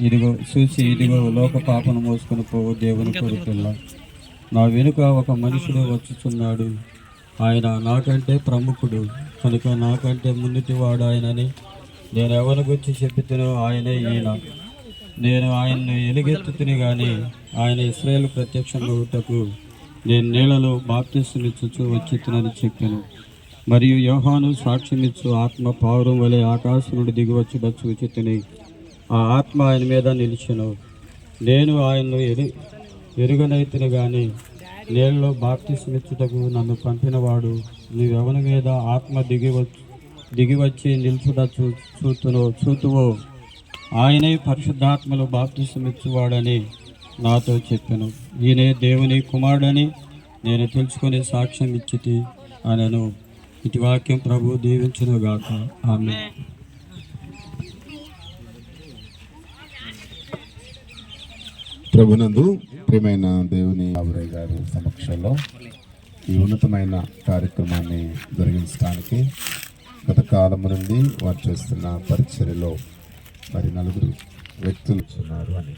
ఇదిగో చూసి ఇదిగో లోక పాపను మోసుకుని పోవు దేవుని కొడుకుల్లా. నా వెనుక ఒక మనుషుడు వచ్చుచున్నాడు. ఆయన నాకంటే ప్రముఖుడు. కనుక నాకంటే ముందుటివాడు ఆయనని నేను ఎవరి గురించి చెప్పుతునో ఆయనే ఈయన. నేను ఆయన్ను ఎలుగెత్తుతుని కానీ ఆయన ఇస్రాయేల్ ప్రత్యక్షమవుటకు నేను నీళ్ళలో బాప్తిస్తునిచ్చుచు వచ్చితునని చెప్పాను. మరియు యోహాను సాక్ష్యమిచ్చు ఆత్మ పావురం వలె ఆకాశనుడు దిగువచ్చుట దిగివచ్చుట చూచితిని. ఆ ఆత్మ ఆయన మీద నిలిచెను. నేను ఆయన్ను ఎరు ఎరుగనైతును కానీ నేలలో బాప్తిస్మిచ్చుటకు నన్ను పంపినవాడు నీవెవని మీద ఆత్మ దిగివచ్చు దిగివచ్చి నిల్చుట చూ చూతునో చూతువో. ఆయనే పరిశుద్ధాత్మలో బాప్తిస్మిచ్చువాడని నాతో చెప్పాను. ఈయనే దేవుని కుమారుడని నేను తెలుసుకొని సాక్ష్యం ఇచ్చితి అనను. ఇటు వాక్యం ప్రభు దీవించునుగాక. ఆమె ప్రభునందు ప్రియమైన దేవుని బాబురాయ్ గారి సమక్షంలో ఈ ఉన్నతమైన కార్యక్రమాన్ని జరిగించడానికి గత కాలం నుండి వారు చేస్తున్న పరిచర్యలో మరి నలుగురు వ్యక్తులు ఉన్నారు అని.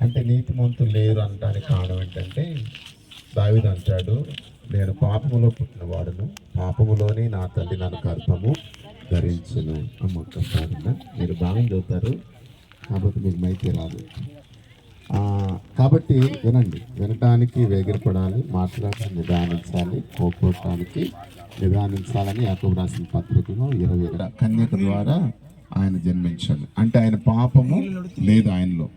అంటే నీతిమంతులు లేరు అనడానికి కారణం ఏంటంటే దావిది అంటాడు నేను పాపములో పుట్టిన వాడును. పాపములోనే నా తల్లి నన్ను గర్భము ధరించను. అమ్మ మీరు బాగా చదువుతారు కాబట్టి మీకు మైతే రాదు. కాబట్టి వినండి. వినటానికి వేగిరపడాలి మాట్లాడటానికి నిదానించాలి కోపడటానికి నిదానించాలని యాకబు రాసిన పత్రికలో ఇరవై కన్యక ద్వారా ఆయన జన్మించాడు. అంటే ఆయన పాపము లేదు ఆయనలో.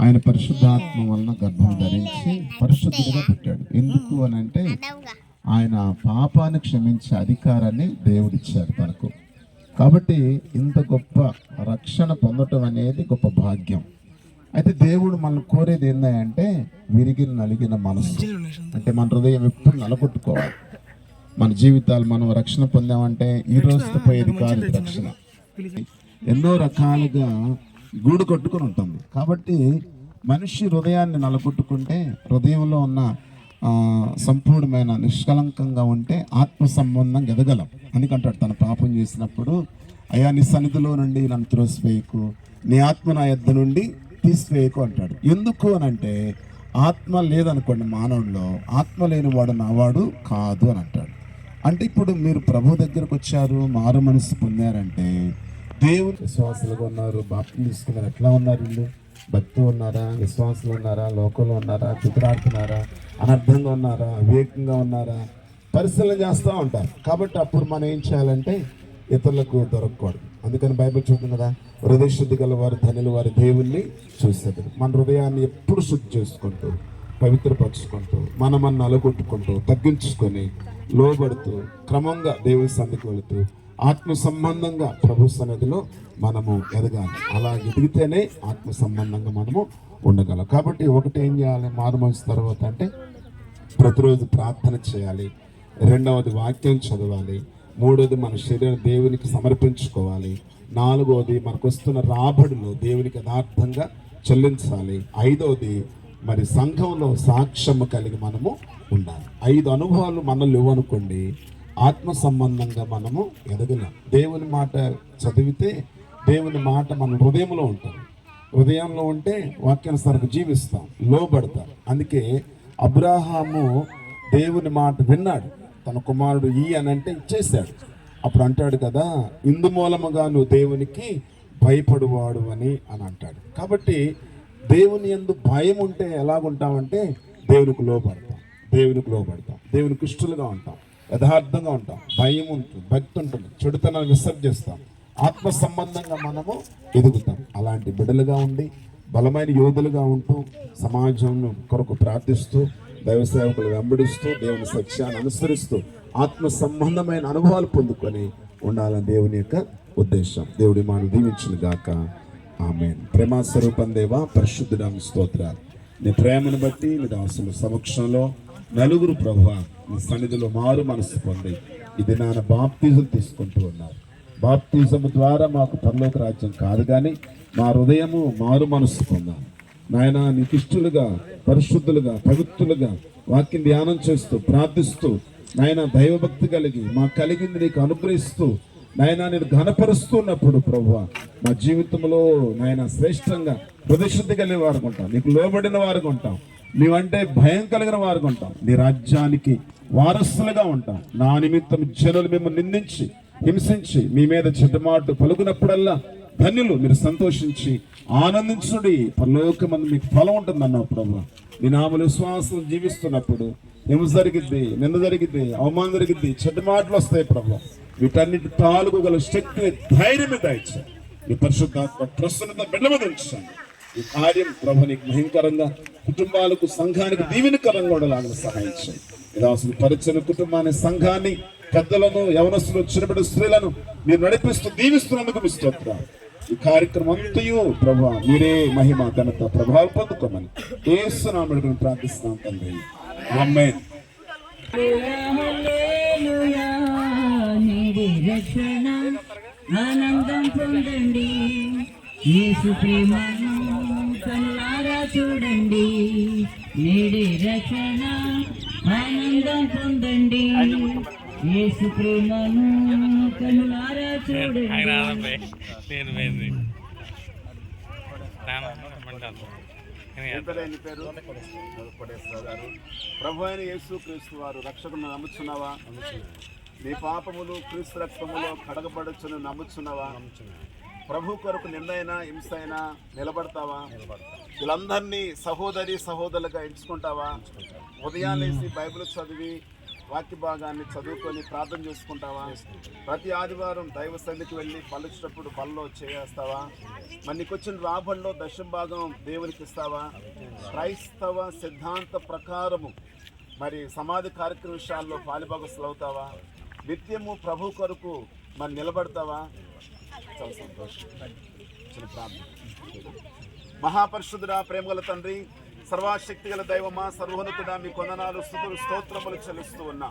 ఆయన పరిశుద్ధాత్మ వలన గర్భం ధరించి పరిశుద్ధుడిగా పుట్టాడు. ఎందుకు అని అంటే ఆయన పాపాన్ని క్షమించే అధికారాన్ని దేవుడిచ్చారు తనకు. కాబట్టి ఇంత గొప్ప రక్షణ పొందటం అనేది గొప్ప భాగ్యం. అయితే దేవుడు మనం కోరేది ఏంటంటే విరిగిన నలిగిన మనసు అంటే మన హృదయం ఎప్పుడు నలగొట్టుకోవాలి. మన జీవితాలు మనం రక్షణ పొందామంటే ఈ రోజుతో పోయేది కాదు రక్షణ. ఎన్నో రకాలుగా గూడు కొట్టుకొని ఉంటుంది కాబట్టి మనిషి హృదయాన్ని నలగొట్టుకుంటే హృదయంలో ఉన్న సంపూర్ణమైన నిష్కలంకంగా ఉంటే ఆత్మ సంబంధం ఎదగలం. అందుకంటాడు తన పాపం చేసినప్పుడు అయా నీ సన్నిధిలో నుండి నన్ను త్రోసివేయకు. నీ ఆత్మ నా యొద్ద నుండి తీసివేయకు అంటాడు. ఎందుకు అని అంటే ఆత్మ లేదనుకోండి మానవుల్లో ఆత్మ లేని వాడు నావాడు కాదు అని అంటాడు. అంటే ఇప్పుడు మీరు ప్రభు దగ్గరకు వచ్చారు మారు మనసు పొందారంటే దేవుడు విశ్వాసులుగా ఉన్నారు బాప్తి తీసుకున్నారు. ఎట్లా ఉన్నారు వీళ్ళు? భక్తి ఉన్నారా? విశ్వాసులు ఉన్నారా? లోకంలో ఉన్నారా? చిత్రాడుతున్నారా అనర్థంగా ఉన్నారా? వివేకంగా ఉన్నారా? పరిశీలన చేస్తూ ఉంటారు. కాబట్టి అప్పుడు మనం ఏం చేయాలంటే ఇతరులకు దొరకకూడదు. అందుకని బైబిల్ చూస్తుంది కదా హృదయ శుద్ధి గల వారు ధనులు వారి దేవుణ్ణి చూసేది. మన హృదయాన్ని ఎప్పుడు శుద్ధి చేసుకుంటూ పవిత్రపరుచుకుంటూ మనం మన నలగొట్టుకుంటూ తగ్గించుకొని లోబడుతూ క్రమంగా దేవుని సన్నిధికి వెళుతూ ఆత్మ సంబంధంగా ప్రభు సన్నిధిలో మనము ఎదగాలి. అలా ఎదిగితేనే ఆత్మ సంబంధంగా మనము ఉండగలం. కాబట్టి ఒకటి ఏం చేయాలి? మారు మనసు తర్వాత అంటే ప్రతిరోజు ప్రార్థన చేయాలి. రెండవది వాక్యం చదవాలి. మూడవది మన శరీరం దేవునికి సమర్పించుకోవాలి. నాలుగవది మనకు వస్తున్న రాబడిలో దేవునికి యథార్థంగా చెల్లించాలి. ఐదవది మరి సంఘంలో సాక్ష్యము కలిగి మనము ఉండాలి. ఐదు అనుభవాలు మనల్ని ఇవ్వనుకోండి. ఆత్మ సంబంధంగా మనము ఎదగలేం. దేవుని మాట చదివితే దేవుని మాట మన హృదయంలో ఉంటుంది. హృదయంలో ఉంటే వాక్యానుసారంగా జీవిస్తాం లోబడతాం. అందుకే అబ్రాహాము దేవుని మాట విన్నాడు. తన కుమారుడు ఈ అని అంటే ఇచ్చేశాడు. అప్పుడు అంటాడు కదా ఇందుమూలముగా నువ్వు దేవునికి భయపడువాడు అని అని అంటాడు. కాబట్టి దేవుని ఎందు భయం ఉంటే ఎలాగుంటామంటే దేవునికి లోపడతాం దేవునికి లోపడతాం దేవునికి ఇష్టలుగా ఉంటాం యథార్థంగా ఉంటాం భయం ఉంటుంది భక్తి ఉంటుంది చెడుతనాన్ని విసర్జిస్తాం ఆత్మ సంబంధంగా మనము ఎదుగుతాం. అలాంటి బిడలుగా ఉండి బలమైన యోధులుగా ఉంటూ సమాజం కొరకు ప్రార్థిస్తూ దైవ సేవకులు వెంబడిస్తూ దేవుని సత్యాన్ని అనుసరిస్తూ ఆత్మ సంబంధమైన అనుభవాలు పొందుకొని ఉండాలని దేవుని యొక్క ఉద్దేశం. దేవుడి మాను దీవించును గాక. ఆమె ప్రేమ స్వరూపం దేవా పరిశుద్ధుడామి స్తోత్ర నీ ప్రేమను బట్టి నీ దాసుల సమక్షంలో నలుగురు ప్రభు నీ సన్నిధిలో మారు మనసు పొంది ఇది నాన్న బాప్తిజం తీసుకుంటూ ఉన్నారు. బాప్తిజము ద్వారా మాకు పరలోక రాజ్యం కాదు కానీ మా హృదయము మారు మనసు పొందాలి. నాయన నీకు ఇష్టలుగా పరిశుద్ధులుగా పవిత్రులుగా వాక్యం ధ్యానం చేస్తూ ప్రార్థిస్తూ నాయన దైవభక్తి కలిగి మా కలిగింది నీకు అనుగ్రహిస్తూ నాయన నేను ఘనపరుస్తున్నప్పుడు ప్రభు మా జీవితంలో నాయన శ్రేష్టంగా ప్రతిశుద్ధి కలిగిన వారు ఉంటాం. నీకు లోబడిన వారు ఉంటాం. నీవంటే భయం కలిగిన వారు ఉంటాం. నీ రాజ్యానికి వారసులుగా ఉంటాం. నా నిమిత్తం జనులు మిమ్మల్ని నిందించి హింసించి మీ మీద చెడ్డమాటు పలుకున్నప్పుడల్లా ధన్యులు. మీరు సంతోషించి ఆనందించుడి. పరలోకమంది మీకు ఫలం ఉంటుంది అన్నావు ప్రభు. నీ నామలు విశ్వాసం జీవిస్తున్నప్పుడు హింస జరిగిద్ది? నిన్న జరిగిద్ది? అవమానం జరిగిద్ది? చెడ్డ మాటలు వస్తాయి ప్రభు. వీటన్నిటి తాలూకు శక్తిని ధైర్యం దయచు ఈ పరిశుద్ధాత్మ ప్రసన్నత బిడ్డమదించాను ఈ కార్యం ప్రభు నీకు భయంకరంగా కుటుంబాలకు సంఘానికి దీవెనకరంగా ఉండేలాగా సహాయం చేయి పరిచయం కుటుంబాన్ని సంఘాన్ని పెద్దలను యవనస్తులు చిరబడి స్త్రీలను మీరు నడిపిస్తూ దీవిస్తున్నందుకు మీ స్తోత్రాలు ఈ కార్యక్రమం అంతయు ప్రభా మీరే మహిమ ఘనత ప్రభావం పొందుకోమని ఏసునామడు ప్రార్థిస్తున్నాం తండ్రి. అమ్మే ఆనందం పొందండి. యేసు ప్రేమను కల్లారా చూడండి. నేడి రక్షణ ఆనందం పొందండి. యేసు ప్రేమను చూడండి. నేను పోయింది. ప్రభు అయిన యేసు క్రీస్తు వారు రక్షకును నమ్ముచున్నావా? నీ పాపములు క్రీస్తు రక్తములో కడగబడుచును నమ్ముచున్నావా? ప్రభు కొరకు నిన్నైనా హింస అయినా నిలబడతావా? వీళ్ళందరినీ సహోదరి సహోదరులుగా ఎంచుకుంటావా? ఉదయాన్నేసి బైబిల్ చదివి వాక్య భాగాన్ని చదువుకొని ప్రార్థన చేసుకుంటావా? ప్రతి ఆదివారం దైవ సన్నిధికి వెళ్ళి పలుచినప్పుడు బల్లో చేస్తావా? మరి నీకు వచ్చిన రాబడిలో దశం భాగం దేవునికి ఇస్తావా? క్రైస్తవ సిద్ధాంత ప్రకారము మరి సమాధి కార్యక్రమ విషయాల్లో పాలిభాగస్తులు అవుతావా? నిత్యము ప్రభు కొరకు మరి నిలబడతావా? చాలా సంతోషం. చిన్న ప్రార్థన. మహాపరిశుద్ధుడా ప్రేమగల తండ్రి సర్వశక్తి గల దైవమా సర్వోన్నతుడా మీ కొందనాలు స్థుతులు స్తోత్రములు చెల్లిస్తూ ఉన్నా.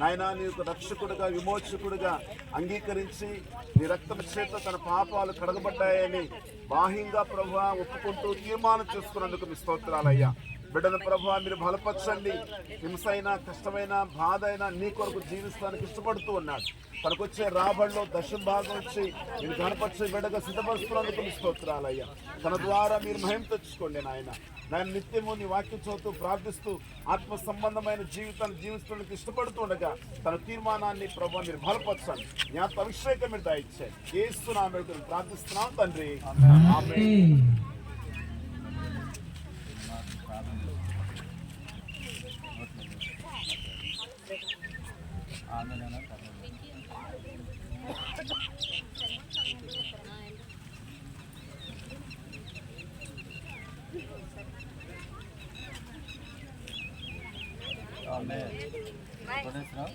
నాయనా నీకు రక్షకుడుగా విమోచకుడుగా అంగీకరించి నీ రక్తం చేత తన పాపాలు కడగబడ్డాయని బాహ్యంగా ప్రభు ఒప్పుకుంటూ తీర్మానం చేసుకున్నందుకు మీ స్తోత్రాలయ్యా. బిడ్డల ప్రభు మీరు బలపరచండి. హింసైన కష్టమైన బాధ అయినా నీ కొరకు జీవిస్తానికి ఇష్టపడుతూ ఉన్నాడు. తనకొచ్చే రాబడిలో దశం భాగం వచ్చి నేను కనపరిచే బిడ్డగా సిద్ధపరుస్తున్నందుకు మీ స్తోత్రాలయ్యా తన ద్వారా మీరు మహిమ తెచ్చుకోండి నాయన. నేను నిత్యము నీ వాక్యం చదువుతూ ప్రార్థిస్తూ ఆత్మ సంబంధమైన జీవితాన్ని జీవిస్తున్నందుకు ఇష్టపడుతుండగా తన తీర్మానాన్ని ప్రభు మీరు బలపరచండి. నీ ఆత్మ అభిషేకం మీరు దయచే ఏస్తున్నాం ప్రార్థిస్తున్నాం తండ్రి. ఆమేన్. ఏం కాదు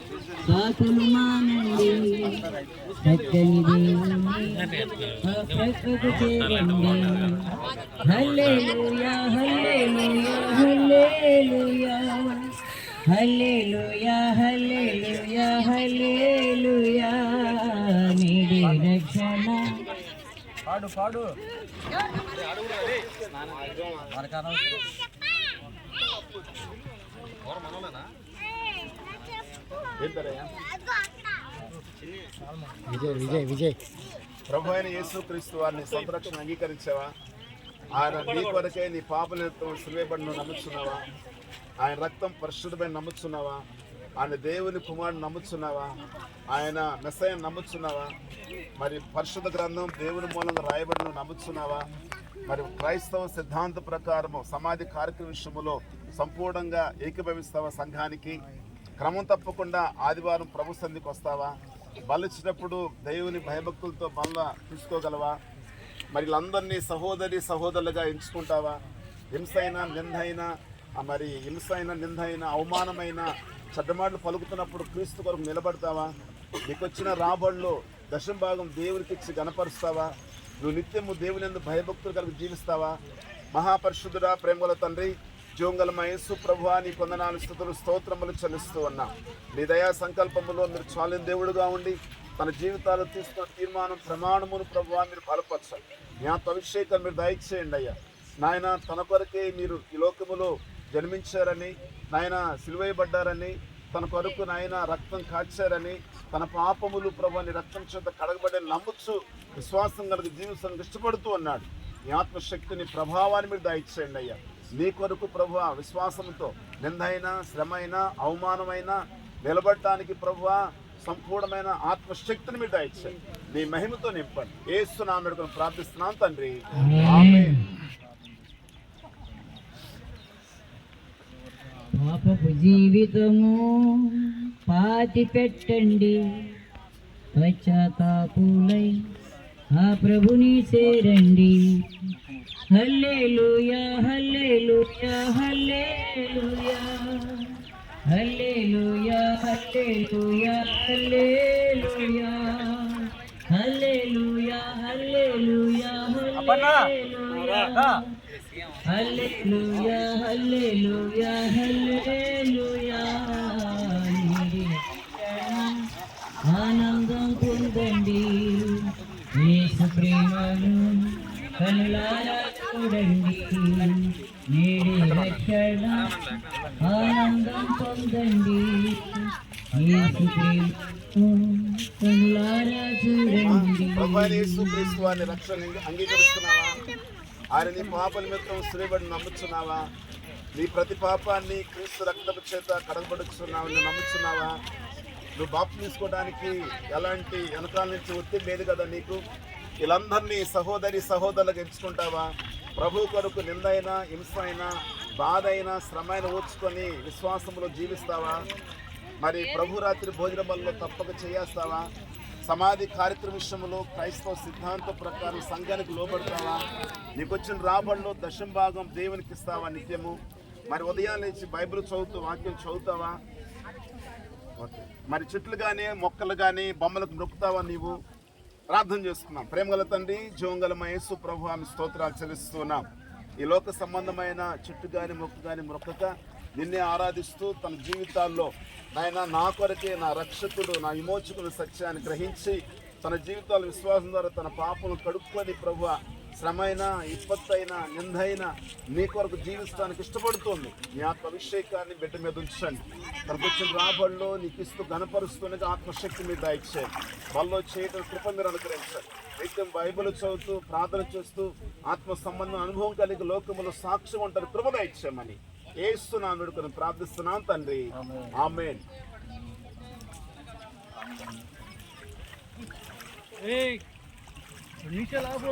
సాకులు మానండి. చక్కని ప్రక్కకు చేరండి హల్లెలూయా హల్లెలూయా హల్లెలూయా. హల్లెలూయా హల్లెలూయా హల్లెలూయా. నీడి రక్షణ. పాడు పాడు. విజయ్ విజయ్ విజయ్. ప్రభు అయిన యేసుక్రీస్తు వారిని సంరక్షణ అంగీకరించావా? ఆయన నీ కొరకే నీ పాపలతో సిలువేబడిను నమ్ముచున్నావా? ఆయన రక్తం పరిశుద్ధమైన నమ్ముచున్నావా? ఆయన దేవుని కుమారుని నమ్ముచున్నావా? ఆయన మెస్సయ్య నమ్ముచున్నావా? మరి పరిశుద్ధ గ్రంథం దేవుని మూలంగా రాయబడిన నమ్ముచున్నావా? మరి క్రైస్తవ సిద్ధాంత ప్రకారము సమాధి కార్యక్రమ విషయంలో సంపూర్ణంగా ఏకీభవిస్తావా సంఘానికి? క్రమం తప్పకుండా ఆదివారం ప్రభు సంధికి వస్తావా? బలిచ్చినప్పుడు దేవుని భయభక్తులతో మళ్ళా తీసుకోగలవా మరి వీళ్ళందరినీ సహోదరి సహోదరులుగా ఎంచుకుంటావా? హింస అయినా నింద అయినా మరి హింస అయినా నింద అయినా అవమానమైన చెడ్డమాటలు పలుకుతున్నప్పుడు క్రీస్తు కొరకు నిలబడతావా? నీకు వచ్చిన రాబడిలో దశం భాగం దేవునికి ఇచ్చి గనపరుస్తావా నువ్వు నిత్యము దేవుని ఎందుకు భయభక్తులు కలిగి జీవిస్తావా? మహాపరిశుద్ధుడా ప్రేమల తండ్రి జోంగల మహేసు ప్రభు అని కొందనాలు స్థుతులు స్తోత్రములు చెల్లిస్తూ ఉన్నా. నీ దయా సంకల్పములో మీరు చాలిన దేవుడుగా ఉండి తన జీవితాలు తీసుకున్న తీర్మానం ప్రమాణమును ప్రభు మీరు బలపరచండి జ్ఞాత అభిషేకం మీరు దయచేయండి అయ్యా. నాయన తన కొరకే మీరు ఈ లోకములో జన్మించారని నాయన సిలువేయబడ్డారని తన కొరకు నాయన రక్తం కాచారని తన పాపములు ప్రభుని రక్తం చేత కడగబడి నమ్ముచ్చు విశ్వాసం కలిగి జీవితం ఇష్టపడుతూ ఉన్నాడు. మీ ఆత్మశక్తిని ప్రభావాన్ని మీరు దయచేయండి అయ్యా. నీ కొరకు ప్రభు విశ్వాసంతో నిందైన శ్రమైన అవమానమైన నిలబడటానికి ప్రభు సంపూర్ణమైన ఆత్మశక్తిని మీరు దయచేయండి. నీ మహిమతో నింపండి. ఏస్తున్నాను ప్రార్థిస్తున్నాను తండ్రి. ఆమేన్. పాపపు జీవితము పాతి పెట్టండి పశ్చాత్తాపులై ఆ ప్రభుని చేరండి. హల్లెలూయా హల్లెలూయా హల్లెలూయా. హల్లెలూయా హల్లెలూయా హల్లెలూయా. హల్లెలూయా హల్లెలూయా హల్లెలూయా. హల్లెలూయా హల్లెలూయా హల్లెలూయా. ఆనందం పొందండి. యేసు ప్రేమను కనులారా చూడండి నేడి రక్షణ ఆనందం పొందండి కనులారా చూడండి రక్షణ అంగీకరిస్తున్నావా ఆయన నీ పాప నిమిత్తం శ్రీబడి నమ్ముచున్నావా నీ ప్రతి పాపాన్ని క్రీస్తు రక్తపు చేత కడగబడుచున్నావు నువ్వు నమ్ముచున్నావా నువ్వు బాప్ తీసుకోవడానికి ఎలాంటి వెనకాల నుంచి ఒత్తిడి లేదు కదా నీకు వీళ్ళందరినీ సహోదరి సహోదరులకు ఎంచుకుంటావా? ప్రభు కొరకు నిందైన హింస అయినా బాధ అయినా శ్రమ అయినా ఓర్చుకొని విశ్వాసంలో జీవిస్తావా? మరి ప్రభు రాత్రి భోజన బలలో తప్పక చేయేస్తావా? సమాధి కార్యక్రమ విషయంలో క్రైస్తవ సిద్ధాంతం ప్రకారం సంఘానికి లోబడతావా? నీకు వచ్చిన రాబడిలో దశం భాగం దేవునికి ఇస్తావా నిత్యము? మరి ఉదయం లేచి బైబిల్ చదువుతూ వాక్యం చదువుతావా? మరి చెట్లు కానీ మొక్కలు కానీ బొమ్మలకు నొక్కుతావా నీవు? ప్రార్థన చేసుకున్నాం. ప్రేమగల తండ్రి జోంగల మహేసు ప్రభు ఆమె స్తోత్రాలు చెల్లిస్తున్నాం. ఈ లోక సంబంధమైన చెట్టు కానీ మొక్క కానీ మొక్కక నిన్నే ఆరాధిస్తూ తన జీవితాల్లో నాయన నా కొరకే నా రక్షకుడు నా విమోచకుడు సత్యాన్ని గ్రహించి తన జీవితాల విశ్వాసం ద్వారా తన పాపను కడుక్కొని ప్రభు శ్రమైన ఇప్పత్తైన నిందైన నీ కొరకు జీవిస్తానికి ఇష్టపడుతోంది. నీ ఆత్మ అభిషేకాన్ని బిడ్డ మీద ఉంచండి. తనకు వచ్చిన రాబడిలో నీకు ఇస్తూ గణపరుస్తుండగా ఆత్మశక్తి మీద దయచేయండి వాళ్ళు చేయడం కృప మీరు అనుగ్రహించండి. నిత్యం బైబిల్ చదువుతూ ప్రార్థన చేస్తూ ఆత్మ సంబంధం అనుభవం కలిగి లోకములో సాక్ష్యం ఉంటారు కృప దయచేయమని ఏస్తున్నాను వేడుకొని ప్రార్థిస్తున్నాను తండ్రి. ఆమెన్. ఏయ్ నిమిషాలు ఆగు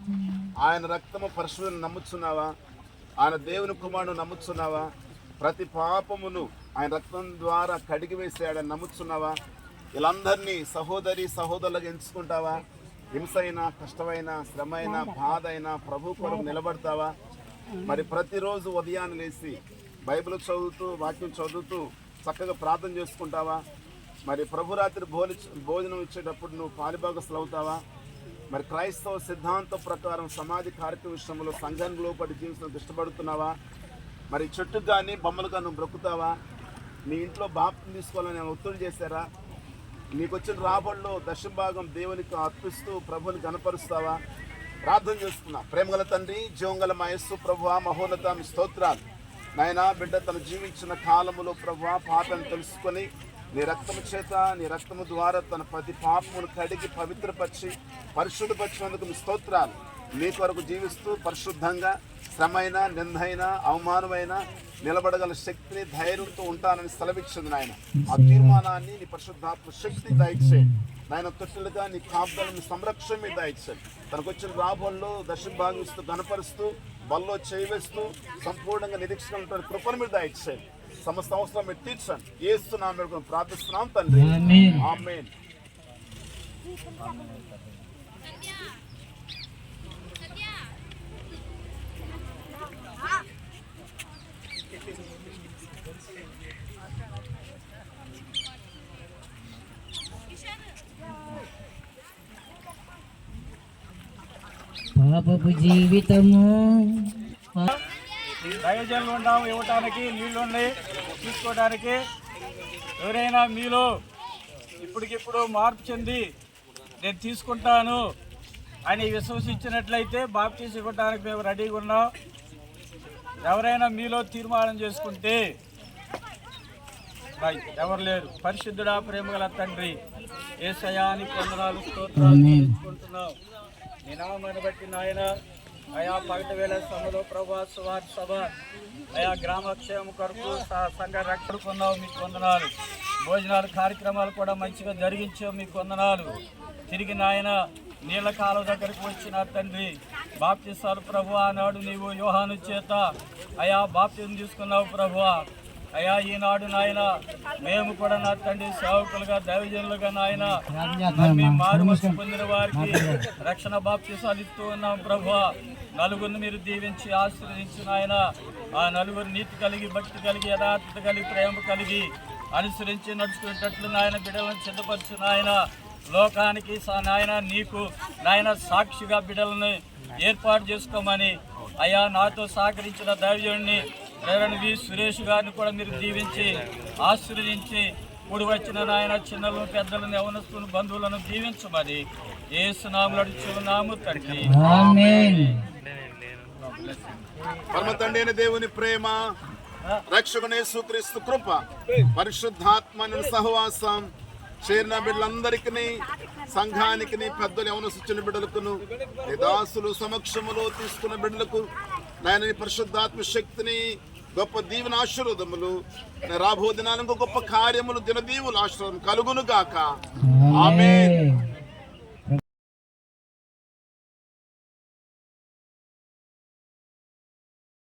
ఆయన రక్తము పరశువుని నమ్ముచున్నావా? ఆయన దేవుని కుమారుడు నమ్ముచున్నావా? ప్రతి పాపమును ఆయన రక్తం ద్వారా కడిగి వేసాడని నమ్ముచున్నావా? వీళ్ళందరినీ సహోదరి సహోదరులకు ఎంచుకుంటావా? హింసైన కష్టమైన శ్రమైన బాధ. అయినా ప్రభు కొరకు నిలబడతావా? మరి ప్రతిరోజు ఉదయాన్నే లేచి బైబిల్ చదువుతూ వాక్యం చదువుతూ చక్కగా ప్రార్థన చేసుకుంటావా? మరి ప్రభు రాత్రి భోజన భోజనం ఇచ్చేటప్పుడు నువ్వు పాలిభాగస్తులు అవుతావా మరి క్రైస్తవ సిద్ధాంతం ప్రకారం సమాధి కార్యక్రమ విషయంలో సంఘానికి లోపడి జీవించడానికి ఇష్టపడుతున్నావా? మరి చెట్టుకు కానీ బొమ్మలు కానీ నువ్వు బ్రొక్కుతావా నీ ఇంట్లో బాప్తిని తీసుకోవాలని నేను ఒత్తిడి చేశారా? నీకు వచ్చిన రాబడిలో దశం భాగం దేవునికి అర్పిస్తూ ప్రభుని గనపరుస్తావా ప్రార్థన చేసుకున్నా. ప్రేమగల తండ్రి జీవంగల మయస్సు ప్రభు మహోన్నత స్తోత్రాలు. నాయనా బిడ్డ తను జీవించిన కాలములో ప్రభు పాపను తెలుసుకొని నీ రక్తము చేత నీ రక్తము ద్వారా తన ప్రతి పాపమును కడిగి పవిత్రపరిచి పరిశుద్ధపరిచినందుకు మీ స్తోత్రాలు. నీ కొరకు జీవిస్తూ పరిశుద్ధంగా శ్రమైన నిందైన అవమానమైన నిలబడగల శక్తిని ధైర్యంతో ఉంటానని సెలవిచ్చింది నాయన. ఆ తీర్మానాన్ని నీ పరిశుద్ధాత్మ శక్తి దయచే నాయన తొట్టులుగా నీ కాపుదలని సంరక్షణ మీద దయచేయండి తనకు వచ్చిన రాబోల్లో దశం భాగిస్తూ గనపరుస్తూ బల్లో చేయవేస్తూ సంపూర్ణంగా నిరీక్షణ కృపను మీద దయచేయండి సమస్త అవసరం మీరు తీర్చండి. ఏస్తున్నాం మేము ప్రార్థిస్తున్నాం తండ్రి. ఆమేన్. పాపపు జీవితము. దైవజనులు ఉన్నాము ఇవ్వటానికి నీళ్ళు ఉన్నాయి తీసుకోవడానికి ఎవరైనా మీలో ఇప్పటికిప్పుడు మార్పు చెంది నేను తీసుకుంటాను అని విశ్వసించినట్లయితే బాప్తీస్ ఇవ్వడానికి మేము రెడీగా ఉన్నాం. ఎవరైనా మీలో తీర్మానం చేసుకుంటే ఎవరు లేరు. పరిశుద్ధుడా ప్రేమగల తండ్రి ఏ సయానికి వందనాలు స్తోత్రాలు చెల్లించుకుంటున్నాం బట్టి నాయన ఆయా పగటి వేళ సభలో ప్రభాస్ వారి సభ ఆయా గ్రామక్షేమ కొరకు సంఘ సంఘ రక్షకున్నావు మీకు వందనాలు. భోజనాలు కార్యక్రమాలు కూడా మంచిగా జరిగించావు మీకు వందనాలు. తిరిగి నాయన నీళ్ళ కాలువ దగ్గరకు వచ్చిన తండ్రి బాప్తిస్తారు ప్రభు ఆనాడు నీవు యోహాను చేత అయా బాప్తిని తీసుకున్నావు ప్రభువా అయ్యా ఈనాడు నాయన మేము కూడా నా తండ్రి సేవకులుగా దైవజనులుగా నాయన మరి మీ మారు పొందిన వారికి రక్షణ బాప్తిసాలు ఇస్తూ ఉన్నాం ప్రభు. నలుగురిని మీరు దీవించి ఆశ్రయించిన ఆయన ఆ నలుగురు నీతి కలిగి భక్తి కలిగి యథార్థత కలిగి ప్రేమ కలిగి అనుసరించి నడుచుకునేటట్లు నాయన బిడ్డలను సిద్ధపరచు నాయన. లోకానికి నాయన నీకు నాయన సాక్షిగా బిడ్డలను ఏర్పాటు చేసుకోమని అయ్యా నాతో సహకరించిన దైవజుడిని ప్రేరణ వి సురేష్ గారిని కూడా మీరు దీవించి ఆశీర్వదించి కూడి వచ్చిన నాయన చిన్నలను పెద్దలను యవనస్తులను బంధువులను దీవించమని ఏ సునాములు అడుచున్నాము తండ్రి. ఆమేన్. పరమ తండ్రి అయిన దేవుని ప్రేమ రక్షకునే సుక్రీస్తు కృప పరిశుద్ధాత్మ సహవాసం చేరిన బిడ్డలందరికీ సంఘానికి పెద్దలు ఎవరు సుచ్చిన బిడ్డలకును దాసులు సమక్షములో తీసుకున్న బిడ్డలకు నాయన పరిశుద్ధాత్మ శక్తిని గొప్ప దీవెన ఆశీర్వదములు. రాబో దినాలకు గొప్ప కార్యములు దినదీవులు ఆశీర్వాదం కలుగును గాక ఆమె